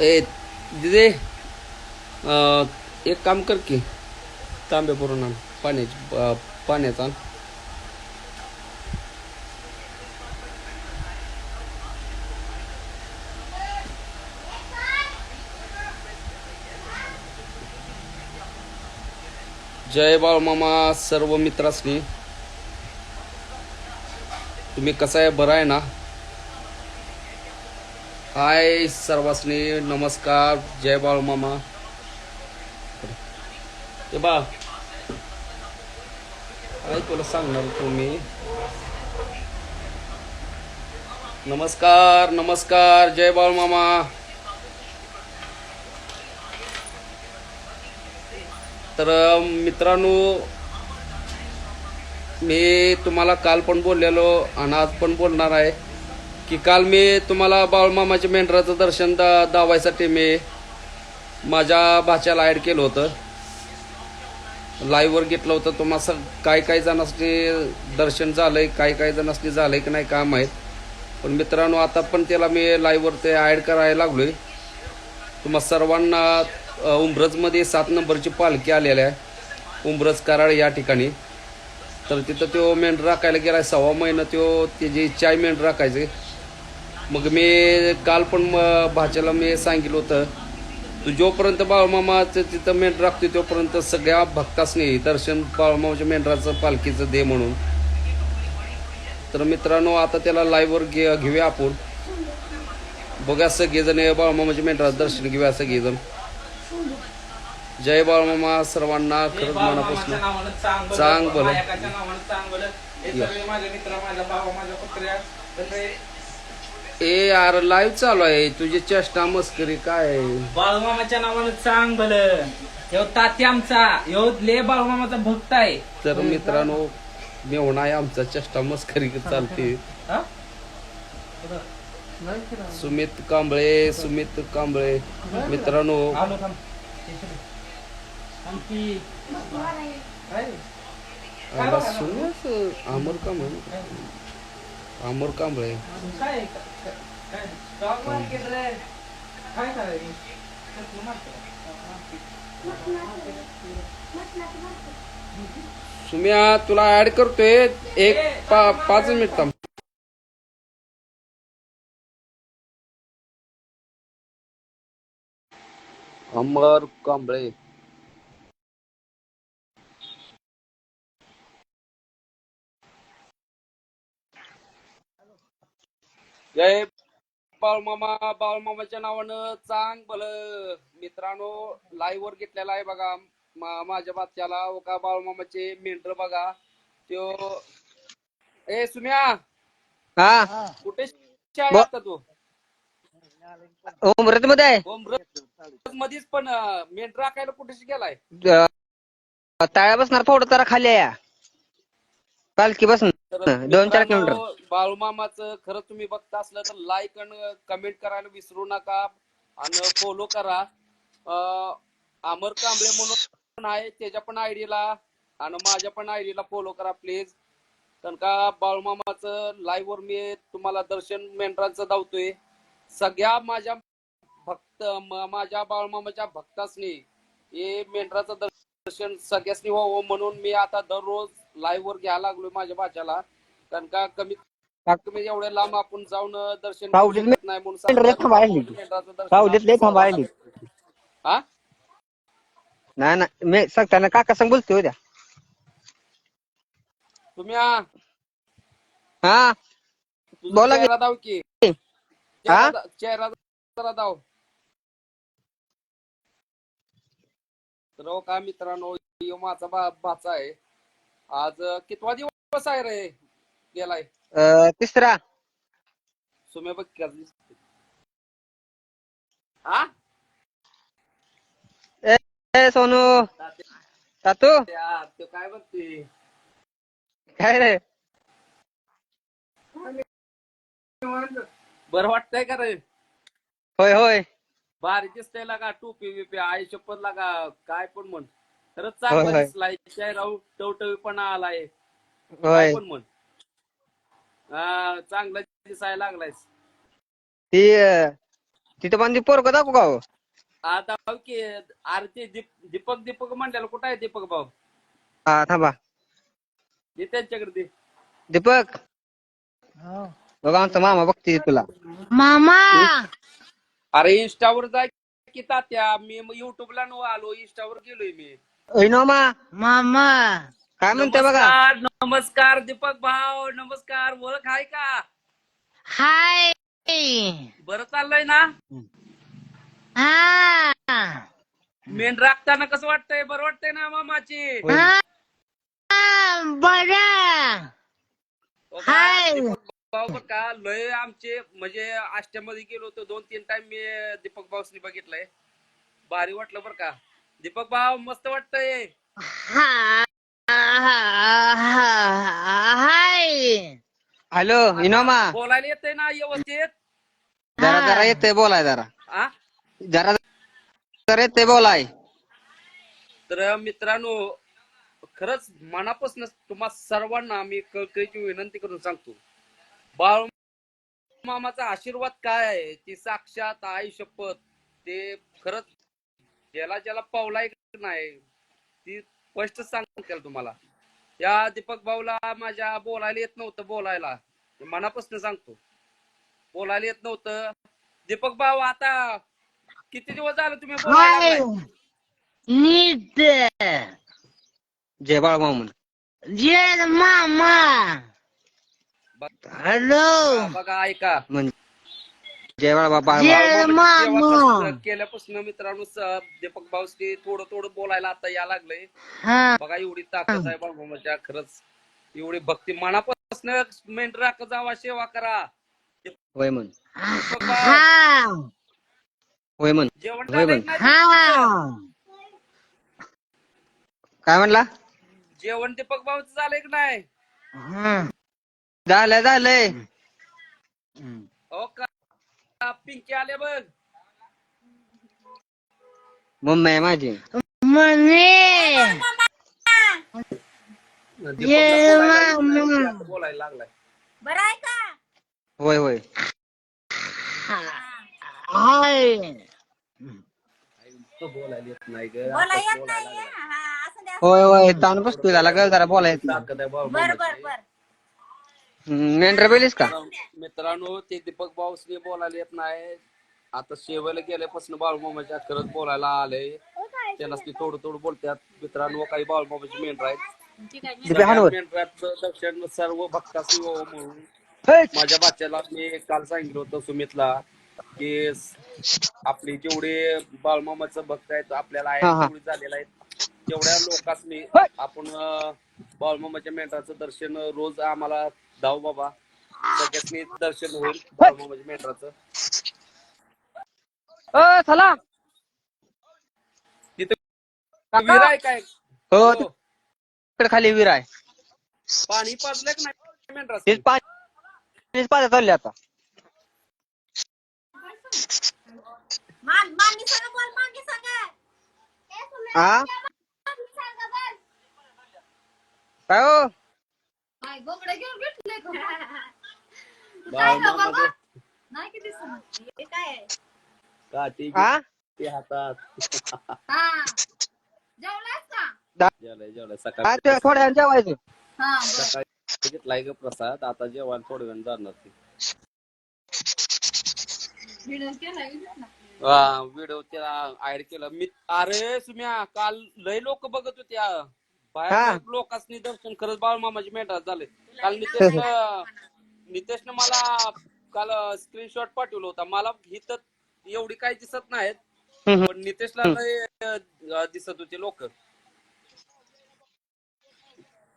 ए दिदे एक काम कर की तांबे पुरून आण पाण्याची पाण्याचा आण. जय बाळमामा सर्व मित्रासनी. तुम्ही कसं आहे? बरं आहे ना? हाय सर्वांसनी नमस्कार जय बाळमामा ते बा काय तुला सांगणार तुम्ही? नमस्कार नमस्कार जय बाळमामा तर मित्रांनो मी तुम्हाला काल पण बोललेलो आणि आज पण बोलणार आहे. की काल मी तुम्हाला बाळमामाच्या मेंढराचं दर्शन दा दावायसाठी मी माझ्या भाच्याला ॲड केलं होतं. लाईव्हवर घेतलं होतं. तुम्हाला सग काय काही जणांनी दर्शन काय काही काही झालं आहे की नाही काम आहेत. पण मित्रांनो आता पण त्याला मी लाईव्हवर ते ॲड करायला लागलो आहे तुम्हा सर्वांना उंब्रजमध्ये सात नंबरची पालखी आलेली आहे. उंब्रज कराड या ठिकाणी. तर तिथं तो मेंढ राखायला गेलाय. सव्वा महिना तो त्याची इच्छा आहे मेंढ राखायचे. मग मी काल पण म- भाच्याला मी सांगितलं होतं तू जोपर्यंत बाळमामाचं तिथं मेंढ राखतोय तोपर्यंत सगळ्या भक्तासनी दर्शन बाळमामाच्या मेंढराचं पालखीचं दे म्हणून. तर मित्रांनो आता त्याला लाईव्हवर घे घेऊया आपण. बघा सगळेजण बाळमामाच्या मेंढराचं दर्शन घेऊया सगळेजण. जय बाळमामा सर्वांना खरंच मनापासून चांग चांग बोला. बोला नावानं चांग बोला हे सगळे माझे मित्र माझ्या भावा माझ्या ए यार लाईव्ह चालू आहे. तुझी चेष्टा मस्करी काय आहे? बाळूमामाच्या नावानं चांग भल ह्यो तात्या आमचा. ह्यो ले बाळूमामाचा भक्त आहे. तर मित्रांनो मेवणा आहे आमचा चेष्टा मस्करी चालते. हा? सुमित कांबळे सुमित कांबळे. मित्रांनो आलो थांब. की. सुमित अमर कांबळे अमर कांबळे? सुम्या तुला ऍड करतोय. एक पा, पाच मिनिट अमर कांबळे. जय बाळमामा बाळमामाच्या नावानं चांग भल. मित्रांनो लाईव्ह वर घेतलेला आहे बघा. माझ्या व का बाळमामाचे मेंढर बघा. त्यो ए सुम्या. हा. कुठे शाळेत आता तू? उमरत मध्ये आहे. उमरत मध्येच पण मेंढर राखायला कुठे गेलाय? तळ्या बसणार थोडं जरा खाली आहे या. पालखी बसून तर दोन चार किलोमीटर बाळूमामाचं खरं तुम्ही बघता असलं तर लाईक आणि कमेंट करायला विसरू नका. आणि फॉलो करा. अमर कांबळे म्हणून आहे त्याच्या पण आयडीला आणि माझ्या पण आयडीला फॉलो करा प्लीज कारण का बाळूमामाचं लाईव्ह वर मी तुम्हाला दर्शन मेंढरांचं धावतोय. सगळ्या माझ्या भक्त माझ्या बाळूमामाच्या भक्तासनी हे मेंढराचं दर्शन सगळ्यासनी व्हावं म्हणून मी आता दररोज लाईव्ह वर घ्यायला लागलोय माझ्या भाच्याला. कारण का कमीत कमी एवढ्या लांब आपण जाऊन दर्शन घेऊ सावलीत शकत नाही म्हणून दर्शन सावलीत लय थांबायला लागली. हा? नाही नाही. मी सांगताना काका सांग बोलतोय उद्या. तुम्ही हा, हा? तुझा बोला की. चेहरा दाव की. हा? चेहरा दा- चेहरा जरा दाव. तर हो का मित्रांनो ह्यो माझा भाचा आहे. आज कितवा दिवस आहे रे गेलाय? अं, तिसरा. सुमे बघ की आज. हा? ए सोनू. तातू? काय म्हणते काय रे? बरं वाटतंय का रे? होय होय. भारी दिसतंय लागा टोपी बिपी आई शपथ लागा काय पण म्हण. खरंच होय, चांगला होय. दिसलाय. चेहरा टवटवीपणा आलाय. होय. काय पण म्हण हा चांगला दिसायला लागलायस. ती अं, तिथं पण ती पोरग दाखवू का हो? आता भाऊ की. अरे ते दीप- दीपक दीपक म्हणल्याला कुठं आहे दीपक भाऊ? हा थांबा. दे त्यांच्याकडे दे. दीपक? बघा आमचा मामा बघते तुला. मामा! अरे इंस्टावर जा की तात्या. मी युट्यूबला न आलो. इंस्टावर गेलोय मी. मामा. काय म्हणते बघा? नमस्कार नमस्कार दीपक भाऊ. नमस्कार ओळख आहे का? हाय. बरं चाललंय ना? हा. मेन राखताना कसं वाटतंय? बरं वाटतंय ना मामाची? होय. बरा हो का? हाय. दीपक भाऊ बरं का लय आमचे म्हणजे आष्ट्यामध्ये गेलो होतो. दोन तीन टाइम मी दीपक भाऊसनी बघितलंय. भारी वाटलं बरं का. दीपक भाऊ मस्त वाटतंय. हा हाय. हॅलो इनोमा. बोलायला येतंय ना व्यवस्थित. जरा जरा येतंय बोलाय जरा. आ? जरा जरा येतंय बोलाय. तर मित्रांनो खरंच मनापासून तुम्हा सर्वांना मी कळकळीची विनंती करून सांगतो. बाळ मामाचा आशीर्वाद काय आहे? ती साक्षात आई शपथ. ते खरंच ज्याला ज्याला पावलाय नाही ती स्पष्ट सांगते तुम्हाला. या दीपक भाऊला माझ्या बोलायला येत नव्हतं बोलायला. ते मनापासून सांगतो. बोलायला येत नव्हतं. दीपक भाऊ आता किती दिवस झाले तुम्ही बोलायला जय बाळ मामून जय मामा. हॅलो. बघा ऐका. म्हणजे जय बाबा जय मामा. केल्यापासून मित्रांनो स- दीपक भाऊसनी थोडं थोडं बोलायला आता या लागलंय. हा. बघा एवढी ताकद आहे बाळमामाच्या खरंच. एवढी भक्ती. मनापासून मेंढ राख जावा सेवा करा. होय म्हण. दीपक भाऊ, हा. होय म्हण. जेवण होय झालंय म्हण. का? नाही? हा. काय म्हणला? जेवण दीपक भाऊचं झालंय की नाही? हा झालंय. झालंय हो का? पिंकी आले बघ. मम्मी आहे माझी. ये बोलायला मामा. लागलाय बरं आहे का? होय होय. हाय. तो बोलायला येत नाही ग. बोला आता येत बोलायला नाही लागलाय. हा असं द्या. होय होय. ताण बसतोय त्याला ग जरा बोलायचं ताकद आहे बर बर. बर. मेंढर बेलीस का? मित्रांनो ते दीपक भाऊसनी बोलायला येत नाही. आता शेवायला गेल्यापासून बाळूमामाच्या खरंच बोलायला आले त्यांना ती थोडं थोडं बोलतात मित्रांनो काही बाळूमामाची मेंढर आहेत. मेंढराचं दर्शन सर्व भक्तासी म्हणून माझ्या बाच्याला मी काल सांगितलं होतं सुमितला की आपली जेवढे बाळमामाचं भक्त आहेत आपल्याला आहे. तेवढी झालेलं आहेत. तेवढ्या लोकांनी आपण बाळमामाच्या मेंढराचं दर्शन रोज आम्हाला जाऊ बाबा सगळ्यांनी दर्शन होईल मेंढराचं ओ चला. तिथे विहीर आहे काय? हो हो. तिकडे खाली विहीर आहे. पाणी पाजलंय का नाही मेंढराचं तेच पाणी चालले आता. मान मामी सांगा बोल मामी सांगा हा काय हो? बोकडे घेऊन नाही किती हे काय आहे? काठी हा? ते हातात. हा. जेवलास का? जेवलंय जेवलंय. हा, सकाळी ते थोड्या वेळाने जेवायचं. हा बर. सकाळी घेतलाय ग प्रसाद आता जेवण थोड्या वेळ जाणार ते. व्हिडिओ केलाय ना व्हिडिओ त्याला ऍड केलं. मी अरे सुम्या काल लय लोक बघत होत्या. बाहेर लोकांनी दर्शन खरंच बाळ मामाची मेंढरात झाले. काल नितेश नितेशनं मला काल स्क्रीनशॉट पाठवला होता. मला हिथं एवढी काही दिसत नाहीत. पण नितेशला लय दिसत होते लोक.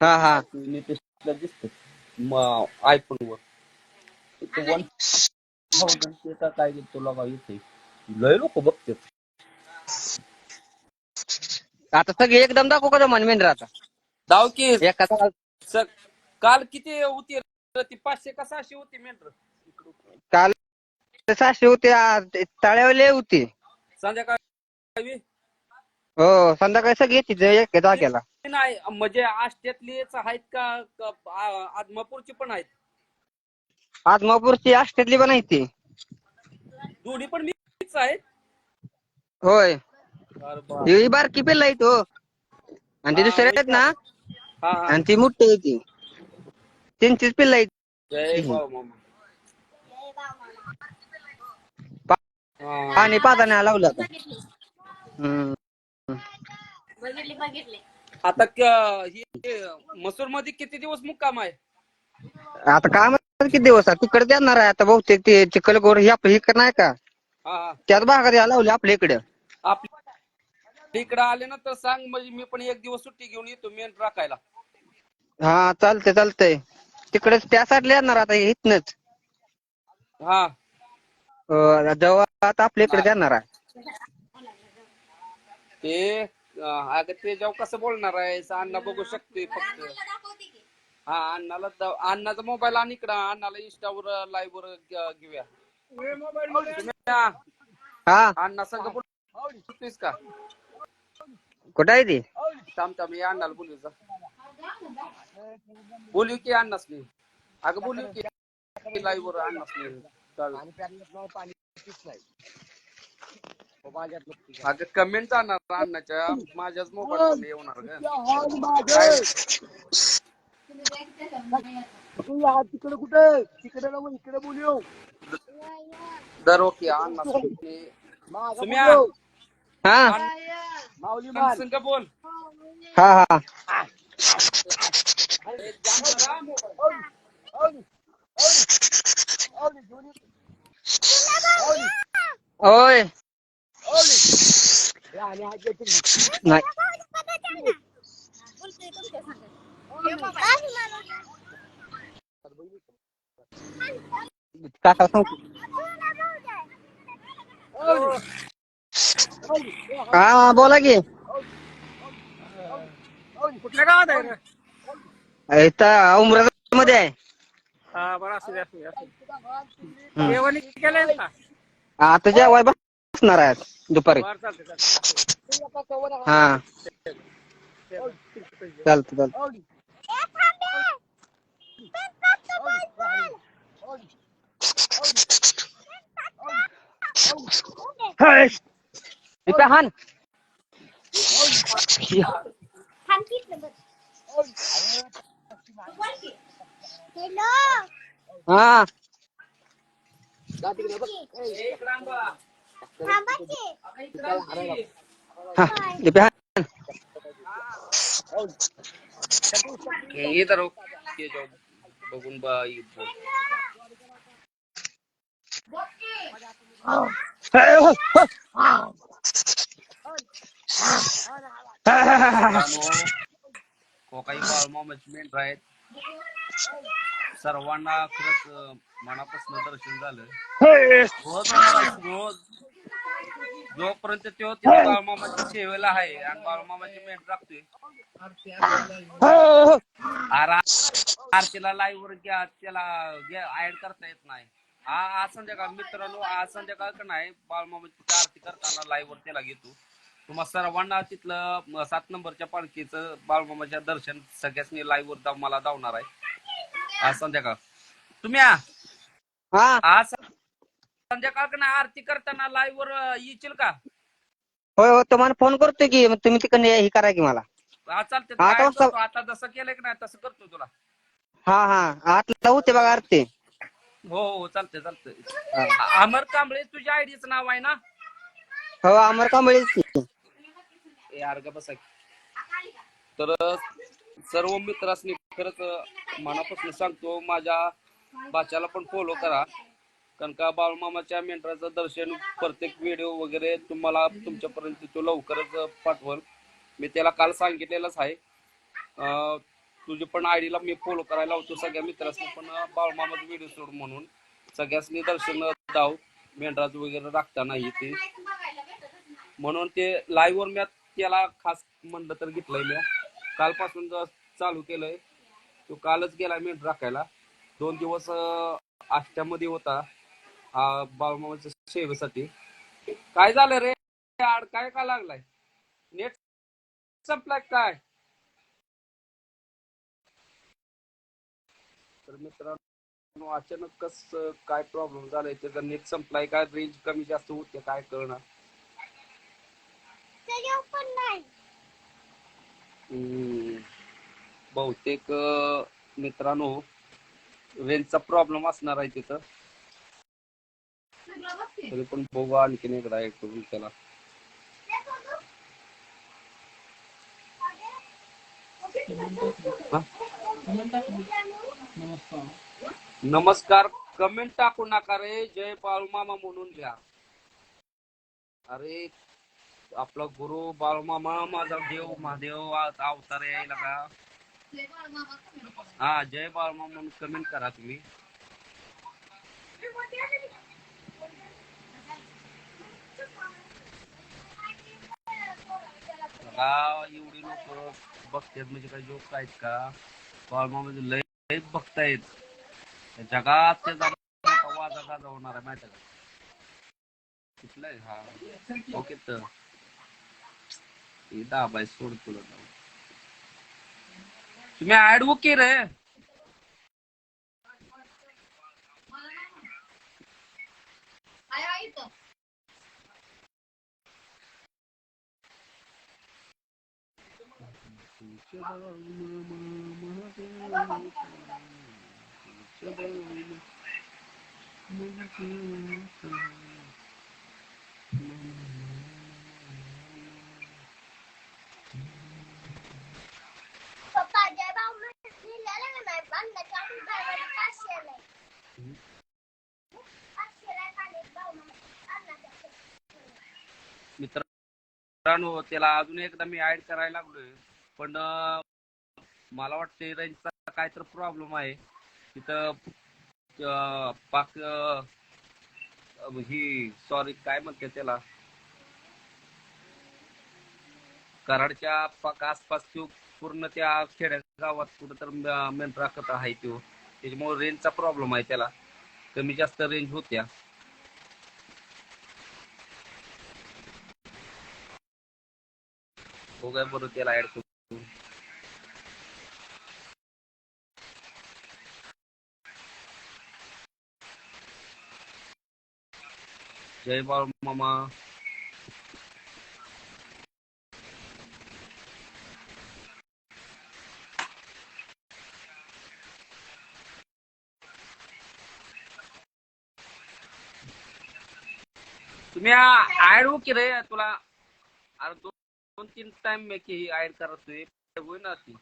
हा हा. नितेशला दिसत. आयफोन वर. वन काय तुला काय येते लय लोक बघतात. आता सगळे एकदम दाखवू का जमान मेंढर आता दाव की. स- काल किती होती? रे? ती पाचशे का सहाशे होती मेंढर? काल सहाशे होते आज तळ्यावले होते. संध्याकाळी? हो संध्याकाळी सगळी येते एका जागेला. नाही म्हणजे आष्ट्यातलीच आहेत का का- आ- आदमापूरची पण आहेत? आदमापूरची आष्टेतली पण आहे ती. दोन्ही पण मी तीच आहेत? होय. ही बारकी पिल्ला आहे तो आणि ते हा, दुसरे आहेत ना? हा हा. आणि ती मोठी आहे ती. त्यांचीच पिल्ला आहेत. जय बाबा मामा. हा. पाणी पाताना लावलं आता. हम्म. बघितली बघितली आता क- हे मसूरमध्ये किती दिवस मुक्काम आहे? आता म्हणतात किती दिवस आहे? तिकडे देणार आहे. आता बहुतेक ते चिखलगोर हे आपलं इकडे नाही का? हा हा. त्याच भागात यायला लावले आपल्या इकडे. आपल्या इकडे आले ना तर सांग म्हणजे मी पण एक दिवस सुट्टी घेऊन येतो मेन राखायला. हा चालतंय चालतंय. तिकडेच त्या साईडला येणार आता इथनच. हा. जेव्हा आता आपल्या इकडे देणार आहे. ते अं, अगं ते जेव्हा कसं बोलणार आहे अण्णा बघू शकते फक्त. हा अण्णाला द- अण्णाचा मोबाईल आणि इकडं अण्णाला इंस्टावर लाईव्ह वर घ- घेऊया. हा. अण्णा संग बोलतोयस का? कुठं आहे ती थांब थांब या अण्णाला बोलू जा। बोलू की अण्णाच नाही अगं बोलू की लाईव्ह वर अण्णाच नाही अगं कमेंट जाणार अण्णाच्या माझ्याच मोबाईल येणार ग तिकडे कुठे तिकडे ना इकडे बोलू दर ओके अण्णा संग बोल हा हा होय नाही बोलतोय तुमच्या संग काका सांगतो हा बोला की। कुठल्या गावात आहे रे इथं उमरा मध्ये आहे हा बरं असू दे असू दे असू दे जेवण केलंय का आता जेवाय बसणार आहे दुपारी बरं चालतंय चालतंय हा। चालतं चालतं। इथं हान थांब की इथलं बघ. बोल की. हॅलो हा थांबा की हा इथं कोकाई बाळमामाची मेंढर आहेत सर्वांना खरंच मनापासून दर्शन झालं. रोज रोज. जोपर्यंत तो तिथे बाळमामाच्या सेवेला आहे आणि बाळमामाची मेंढर राखतोय. आरा- आरतीला लाईव्ह वर घ्या त्याला ऍड करता येत नाही. आ- आज संध्याकाळ मित्रांनो आज संध्याकाळ का नाही बाळमामाची आरती करताना लाईव्ह वर त्याला घेतो. तुम्हा सर्वांना तिथलं सात नंबरच्या पालखीचं बाळमामाच्या दर्शन सगळ्यांनी लाईव्ह वर मला धावणार आहे. आज संध्याकाळ. तुम्ही आ- हा. आज संध्याकाळ का नाही? आरती करताना लाईव्ह वर येशील का? होय हो तुम्हाला फोन करतोय की मग तुम्ही तिकडे हे करा की मला. हा चालते हा, काय तो करतो, आता जसं केलंय की नाही तसं करतो तुला. हा हा. आतला होते बघा आरती. हो हो चालतंय चालतंय. अमर कांबळे तुझ्या आयडीचं नाव आहे ना? हो अमर कांबळे की. यार बसा तर सर्व मित्रांनी खरंच मनापासून सांगतो माझ्या बाच्याला पण फॉलो करा. कारण का बाळमामाच्या मेंढराचं दर्शन प्रत्येक व्हिडिओ वगैरे तुम्हाला तुमच्यापर्यंत तो लवकरच पाठवल. मी त्याला काल सांगितलेलंच आहे. अं, तुझी पण आयडीला मी फॉलो करायला होतो सगळ्या मित्रांनी पण बाळमामाचा व्हिडिओ सोड म्हणून सगळ्यासनी दर्शन दाव. मेंढराज वगैरे राखता नाही ते. म्हणून ते लाईव्ह वर मी त्याला खास म्हणलं तर घेतलंय मी. कालपासून ज- चालू केलंय तो कालच गेला मी राखायला. दोन दिवस आष्ट्यामध्ये होता हा बाळमामाच्या सेवेसाठी. काय झालं रे? आड काय का लागलाय? नेट संपलाय काय? तर मित्रांनो अचानक कस काय प्रॉब्लेम झालाय? त्याचा नेट संपलाय काय रेंज कमी जास्त होते काय कळणार? त्याच्यावर पण नाही बहुतेक मित्रांनो रेंजचा प्रॉब्लेम असणार आहे तिथं. तरी पण बघू आणखीन एकदा ऐकून त्याला. नमस्कार. कमेंट टाकू नका रे. जय बाळूमामा म्हणून घ्या. अरे आपला गुरु बाळमामा माझा देव महादेव अवतार यायला का? हा जय बाळमा म्हणून कमेंट करा तुम्ही. का एवढी लोक बघतात म्हणजे काही जोक आहेत का? बाळूमामा म्हणजे लय लय बघतायत. जगात ते मोठा वाजा होणार आहे माहिती आहे का? कुठलं आहे? हा. ओके तर. हे दाबाय सोड तुला जाऊ. तुम्ही ऍडवोकेट रे आहे, आहे इथं. पप्पा जय भाऊ लिहिलेलं का नाही अन्नाच्या अंगावर पाचशे नाही. पाचशे नाही खाली भाऊ अन्नाच्या मित्रांनो त्याला अजून एकदा मी ऍड करायला लागलोय. पण मला वाटते रेंजचा काय तर प्रॉब्लेम आहे तिथं पाक ही सॉरी काय म्हणते त्याला? कराडच्या पाक आसपास तो पूर्ण त्या खेड्या गावात कुठं तर मेन राखत आहे तो. त्याच्यामुळे रेंजचा प्रॉब्लेम आहे त्याला. कमी जास्त रेंज होत्या. हो काय बरं त्याला ऍड करू. जय बाळ मामा. तुम्ही ऍड हो की रे तुला? दोन तीन टाइम मी की ऍड करतोय होई ना ती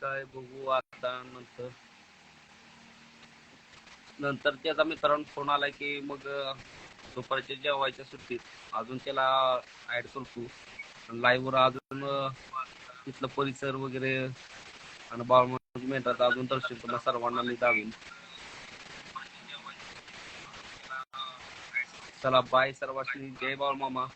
काय बघू आता नंतर. नंतर त्याचा मित्रांनो फोन आला की मग दुपारच्या जेवायच्या सुट्टीत अजून त्याला ऍड करतो. लाईव्ह वर अजून तिथलं परिसर वगैरे आणि बाळमाची म्हणजे मेंढरात अजून दर्शन तुम्हाला सर्वांना मी दावीन चला बाय सर्वांनी. जय बाळ मामा.